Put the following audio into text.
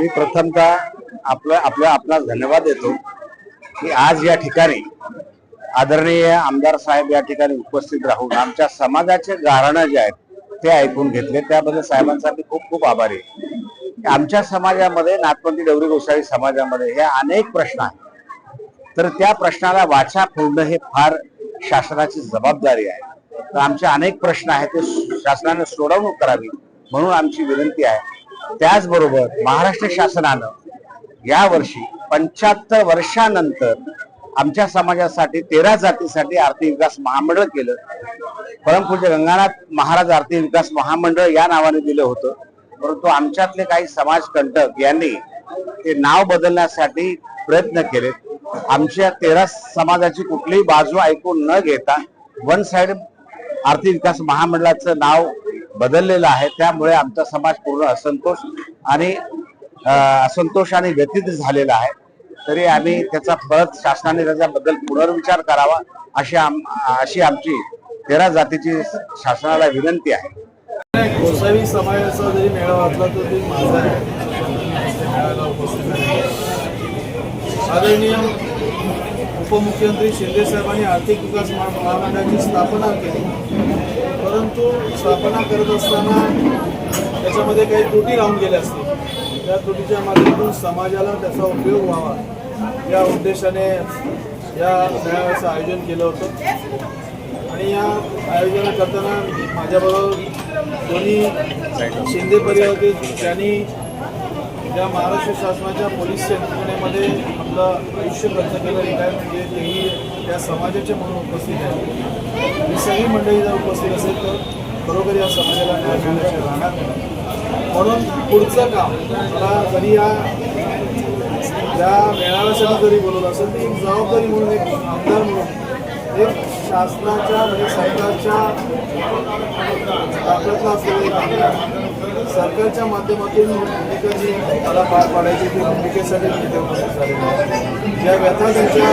मी प्रथमतः आपलं आपल्या आपणास धन्यवाद देतो की आज या ठिकाणी आदरणीय आमदार साहेब या ठिकाणी उपस्थित राहून आमच्या समाजाचे गारणं जे आहेत ते ऐकून घेतले. त्याबद्दल साहेबांचा मी खूप खूप आभारी आमच्या समाजामध्ये नाथपंथी डवरी गोसावी समाजामध्ये हे अनेक प्रश्न आहेत. तर त्या प्रश्नाला वाचा फोडणं हे फार शासनाची जबाबदारी आहे. तर आमचे अनेक प्रश्न आहेत ते शासनाने सोडवणूक करावी म्हणून आमची विनंती आहे. त्याचबरोबर महाराष्ट्र शासनानं या वर्षी पंच्याहत्तर वर्षानंतर आमच्या समाजासाठी तेरा जातीसाठी आर्थिक विकास महामंडळ केलं. परमपूज्य गंगानाथ महाराज आर्थिक विकास महामंडळ या नावाने दिलं होतं. परंतु आमच्यातले काही समाज कंटक यांनी ते नाव बदलण्यासाठी प्रयत्न केले आमच्या तेरा समाजाची कुठलीही बाजू ऐकून न घेता वन साइड आर्थिक विकास महामंडळाचं नाव बदललेला आहे. त्यामुळे आमचा समाज पूर्ण असंतोष आणि असंतोष आणि व्यतीत झालेला आहे. तरी आम्ही त्याचा परत शासनाने त्याच्याबद्दल पुनर्विचार करावा अशी आम अशी आमची तेरा जातीची शासनाला विनंती आहे. गोसावी समाजाचा जरी मेळावा असला तो माझा आहे. मेळाव्याला उपस्थित आदरणीय उपमुख्यमंत्री शिंदे साहेबांनी आर्थिक विकास महामंडळाची स्थापना केली. परंतु स्थापना करत असताना त्याच्यामध्ये काही त्रुटी राहून गेल्या असतील. त्या त्रुटीच्या माध्यमातून समाजाला त्याचा उपयोग व्हावा या उद्देशाने या मेळाव्याचं आयोजन केलं होतं. आणि या आयोजन करताना माझ्याबरोबर दोन्ही शिंदे परिवार होते त्यांनी ज्या महाराष्ट्र शासनाच्या पोलीस यंत्रणेमध्ये आपलं आयुष्य खर्च केलं रिटायरमेंट म्हणजे तेही त्या समाजाचे म्हणून उपस्थित आहे ही सगळी मंडळी जर उपस्थित असेल तर खरोखर या समाजाला न्याय मिळण्याचे राहणार म्हणून पुढचं काम मला जरी या या मेळाव्यासाठी जरी बोलवलं असेल ती एक जबाबदारी म्हणून एक आमदार म्हणून एक शासनाच्या म्हणजे सरकारच्या ताकदला असलेले सरकारच्या माध्यमातून भूमिका जी मला पार पाडायची ती भूमिकेसाठी मी उपस्थित आहे ज्या व्यथा त्यांच्या